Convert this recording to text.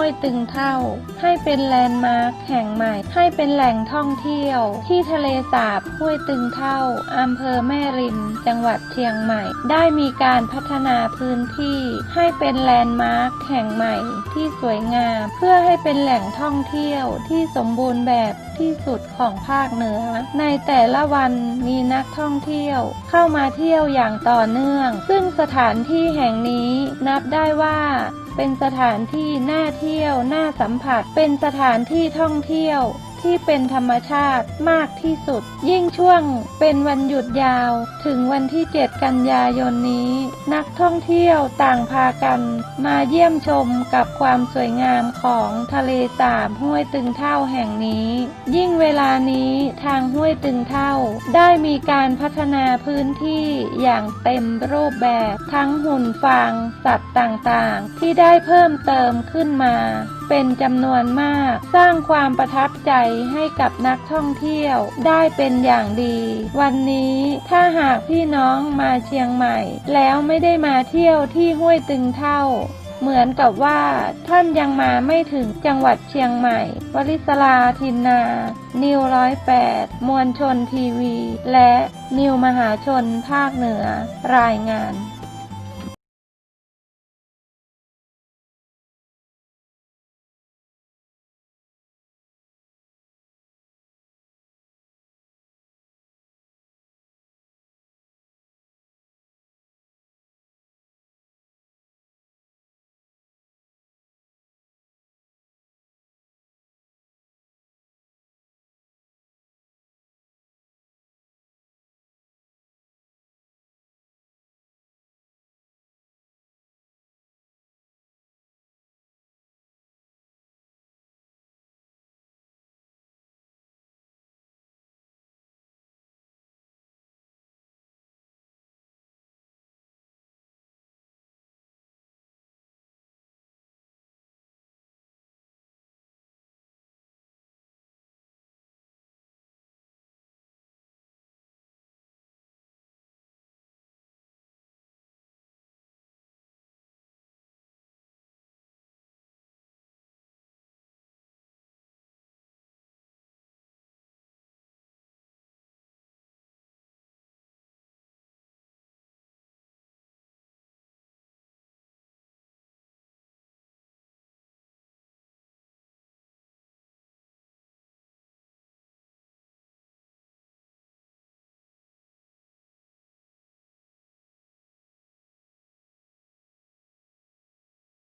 วยตึงเท่า ให้เป็นแลนด์มาร์คแห่งใหม่ ให้เป็นแหล่งท่องเที่ยว ที่ทะเลสาบห้วยตึงเท่าอำเภอแม่ริม จังหวัดเชียงใหม่ ได้มีการพัฒนาพื้นที่ ให้เป็นแลนด์มาร์คแห่งใหม่ ที่สวยงาม เพื่อให้เป็นแหล่งท่องเที่ยวที่สมบูรณ์แบบที่สุดของภาคเหนือ ในแต่ละวันมีนักท่องเที่ยว เข้ามาเที่ยวอย่างต่อเนื่อง ซึ่งสถานที่แห่งนี้นับได้ว่า เป็นสถานที่น่าเที่ยวน่าสัมผัส เป็นสถานที่ท่องเที่ยวที่เป็นธรรมชาติมากที่สุด ยิ่งช่วงเป็นวันหยุดยาว ถึงวันที่ 7 กันยายนนี้ นักท่องเที่ยวต่างพากัน มาเยี่ยมชมกับความสวยงามของทะเลสาบห้วยตึงเท่าแห่งนี้ ยิ่งเวลานี้ทางห้วยตึงเท่า ได้ มีการพัฒนาพื้นที่อย่างเต็มรูปแบบ ทั้งหุ่นฟางสัตว์ต่างๆ ที่ได้เพิ่มเติมขึ้นมา เป็นจำนวนมาก สร้างความประทับใจให้กับนักท่องเที่ยวได้เป็นอย่างดี วันนี้ถ้าหากพี่น้องมาเชียงใหม่ แล้วไม่ได้มาเที่ยวที่ห้วยตึงเท่า เหมือนกับว่าท่านยังมาไม่ถึงจังหวัดเชียงใหม่ วริศลาทินนา นิวร้อยแปดมวลชนทีวี และนิวมหาชนภาคเหนือรายงาน